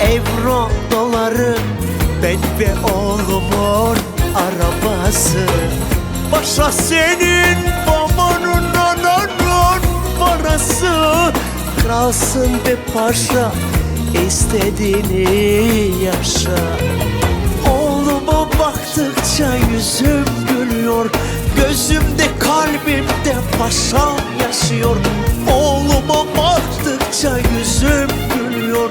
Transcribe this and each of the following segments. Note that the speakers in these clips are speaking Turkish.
Euro doları ben ve oğlumun arabası. Paşa senin babanın ananın parası. Kralsın be paşa istediğini yaşa. Oğluma baktıkça yüzüm gülüyor. Gözümde kalbimde paşam yaşıyor. Oğluma baktıkça yüzüm gülüyor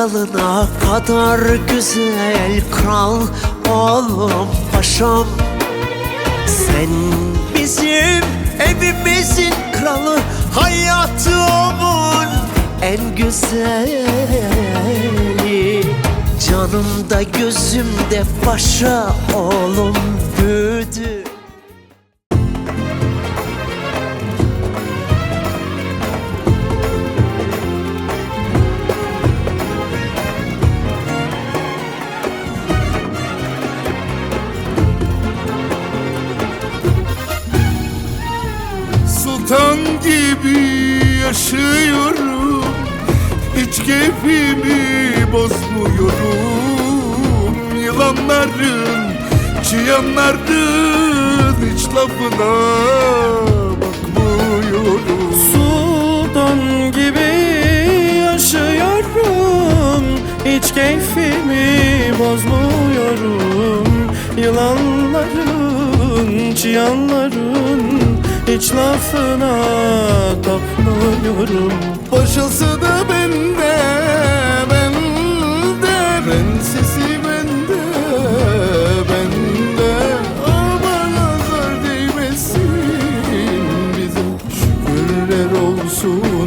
Sakalına kadar güzel kral oğlum paşam. Sen bizim evimizin kralı hayatımın en güzeli. Canımda gözümde paşa oğlum büyüdü gibi yaşıyorum. Hiç keyfimi bozmuyorum. Yılanların, çıyanların Hiç lafına bakmıyorum. Sultan gibi yaşıyorum. Hiç keyfimi bozmuyorum. Yılanların, çıyanların Hiç lafına tapmıyorum Paşası da bende, bende. Prensesi bende, bende. Ama nazar değmesin. Bize Şükürler olsun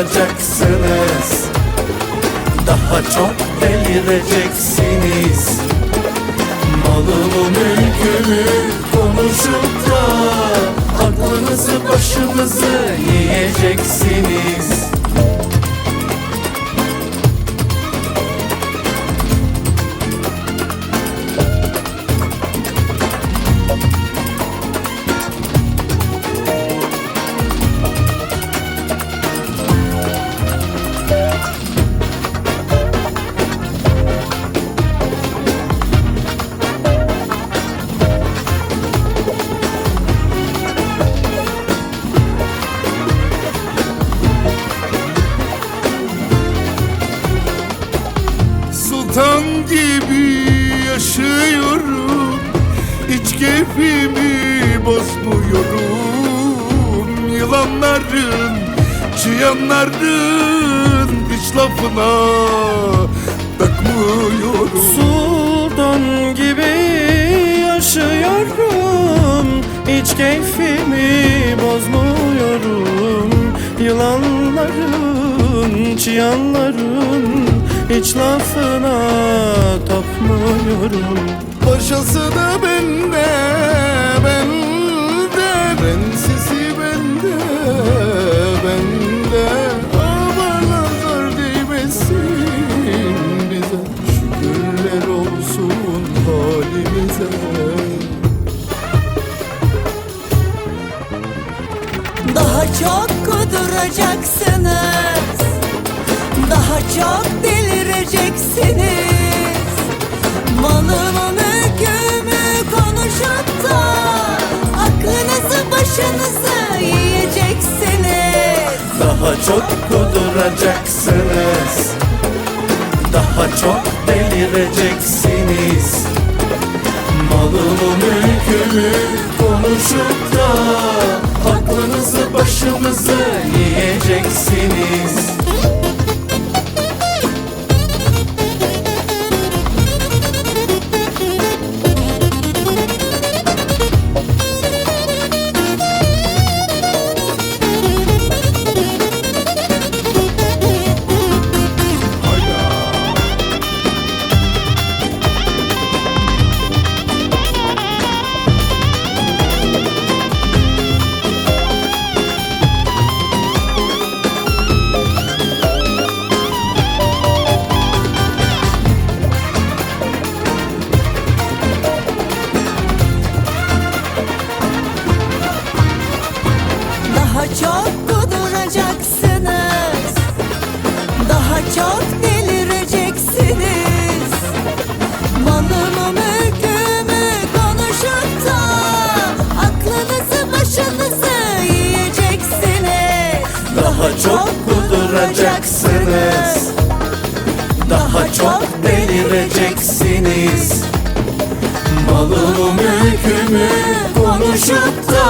kuduracaksınız Daha çok delireceksiniz. Malımı mülkümü konuşup da Aklınızı başınızı yiyeceksiniz Yılanların, çıyanların Hiç lafına takmıyorum Sultan gibi yaşıyorum Hiç keyfimi bozmuyorum. Yılanların, çıyanların Hiç lafına tapmıyorum. Başası da bende, bende. Prensesi bende, Aman nazar değmesin bize. Şükürler olsun halimize. Daha çok kuduracaksınız. Daha çok delireceksiniz. Malımı Daha çok kuduracaksınız. Daha çok delireceksiniz. Malımı mülkümü konuşup da Aklınızı başınızı yiyeceksiniz Daha çok kuduracaksınız. Daha çok delireceksiniz. Malımı mülkümü konuşup da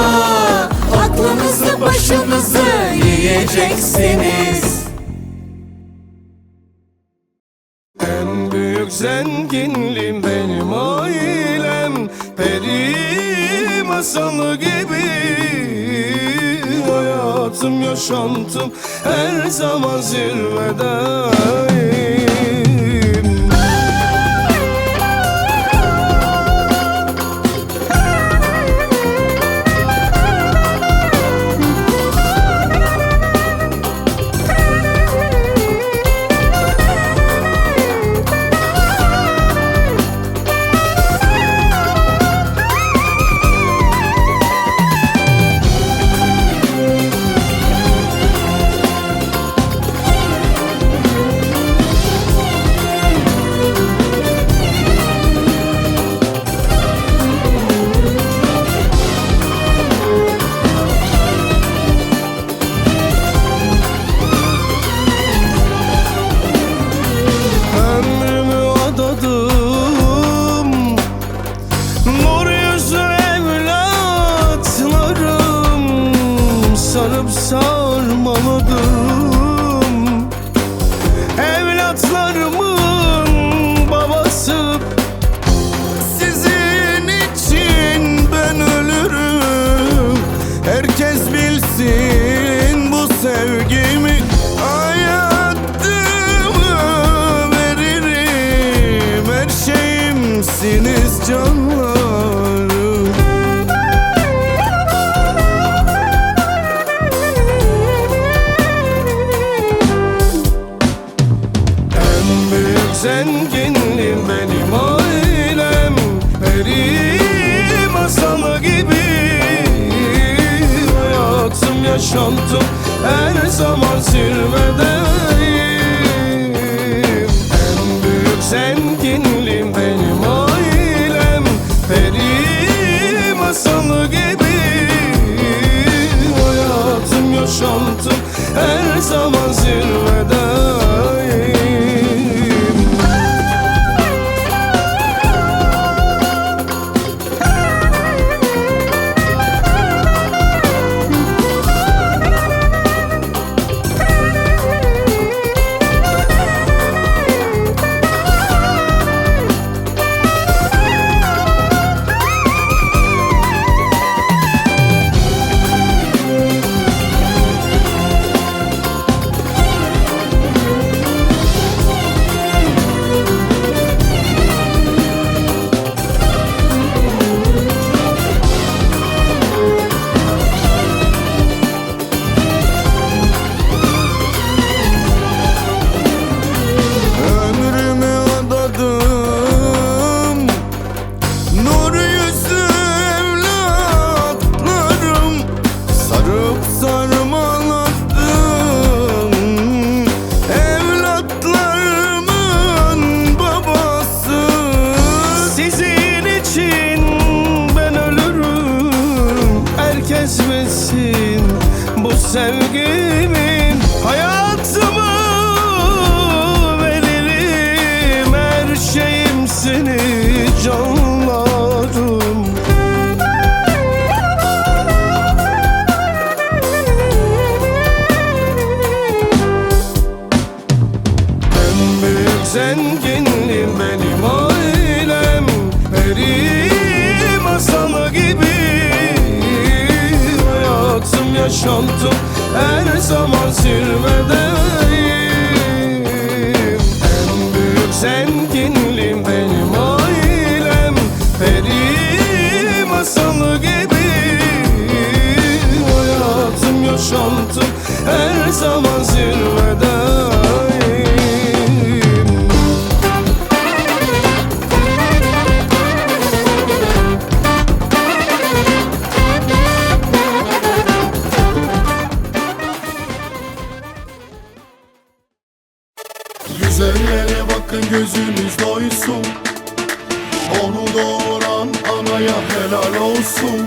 Aklınızı başınızı yiyeceksiniz. En büyük zenginliğim benim ailem. Peri masalı gibi Hayatım yaşantım. Her zaman zirvedeyim olsun. Onu doğuran anaya helal olsun.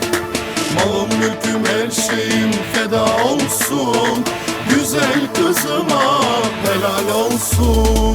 Malım mülküm her şeyim feda olsun. Güzel kızıma helal olsun.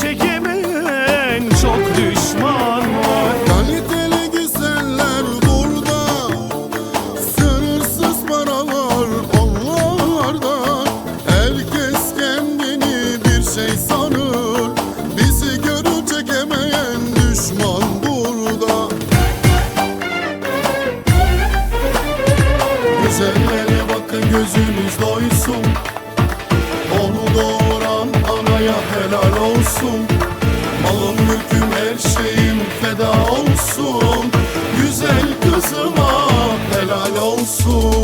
take it. dünya helal olsun. Malım mülküm her şeyim feda olsun. Güzel kızıma helal olsun.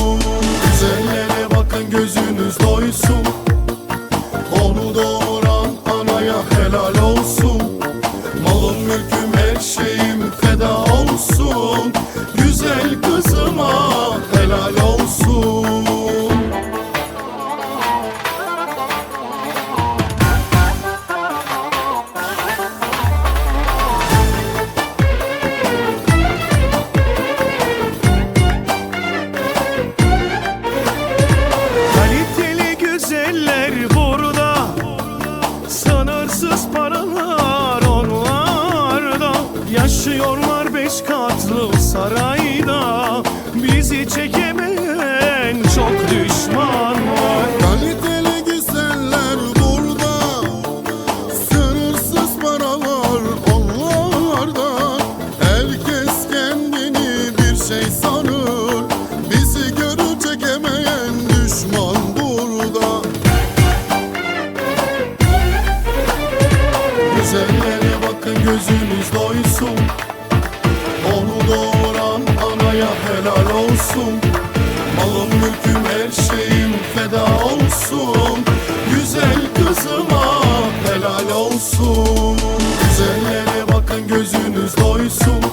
dünya helal olsun. Malım mülküm her şeyim feda olsun. Güzel kızıma helal olsun. Güzellere bakın gözünüz doysun.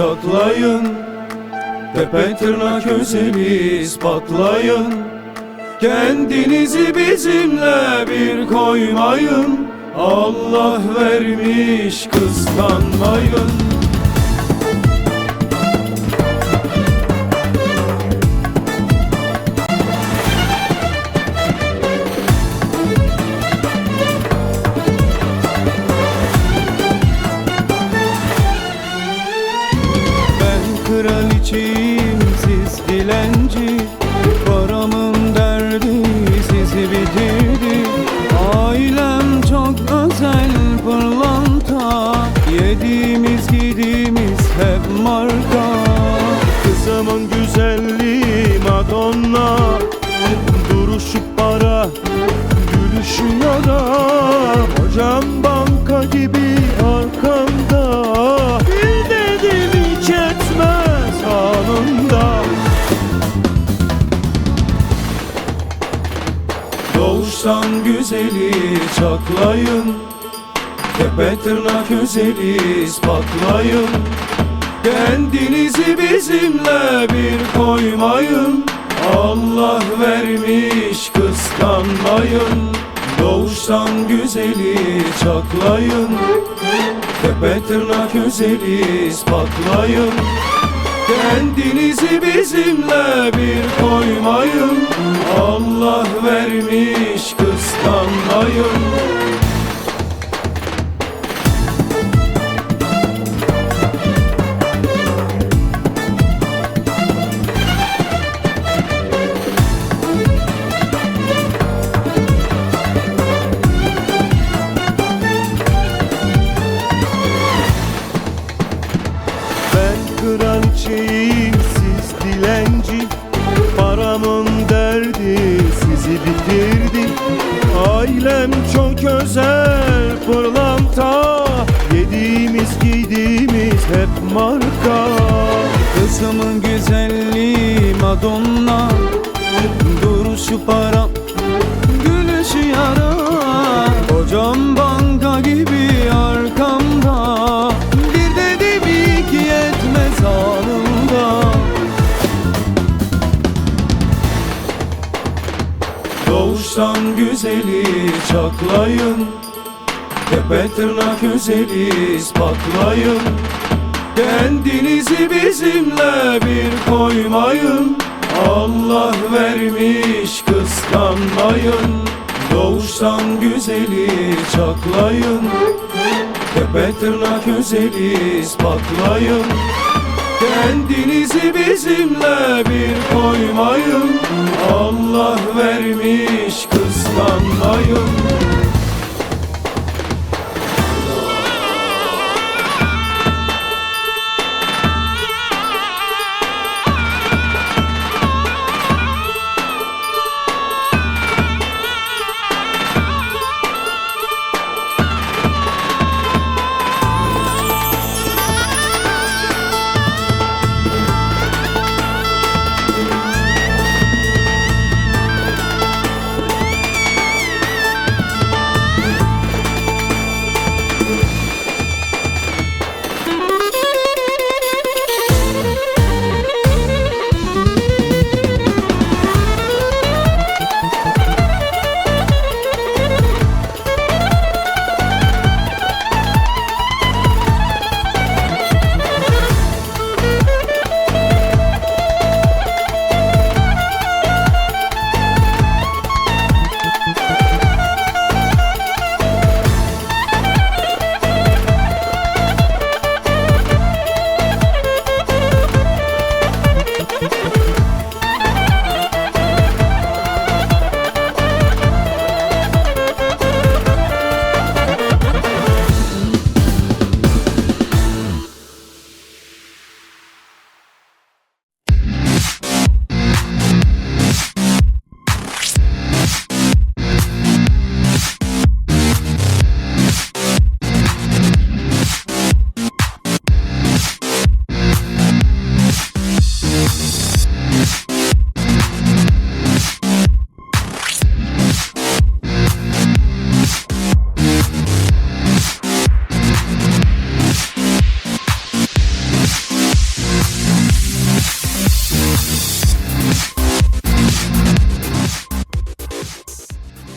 Çatlayın. Tepe tırnak özeli ispatlayın Kendinizi bizimle bir koymayın. Allah vermiş kıskanmayın güzeli çatlayın Tepe tırnak özeli ispatlayın. Kendinizi bizimle bir koymayın. Allah vermiş kıskanmayın. Doğuştan güzeli çatlayın Tepe tırnak özeli ispatlayın Kendinizi bizimle bir koymayın. Allah vermiş kıskanmayın çatlayın Tepe tırnak özeli ispatlayın Kendinizi bizimle bir koymayın. Allah vermiş kıskanmayın. Doğuştan güzeli çatlayın Tepe tırnak özeli ispatlayın Kendinizi bizimle bir koymayın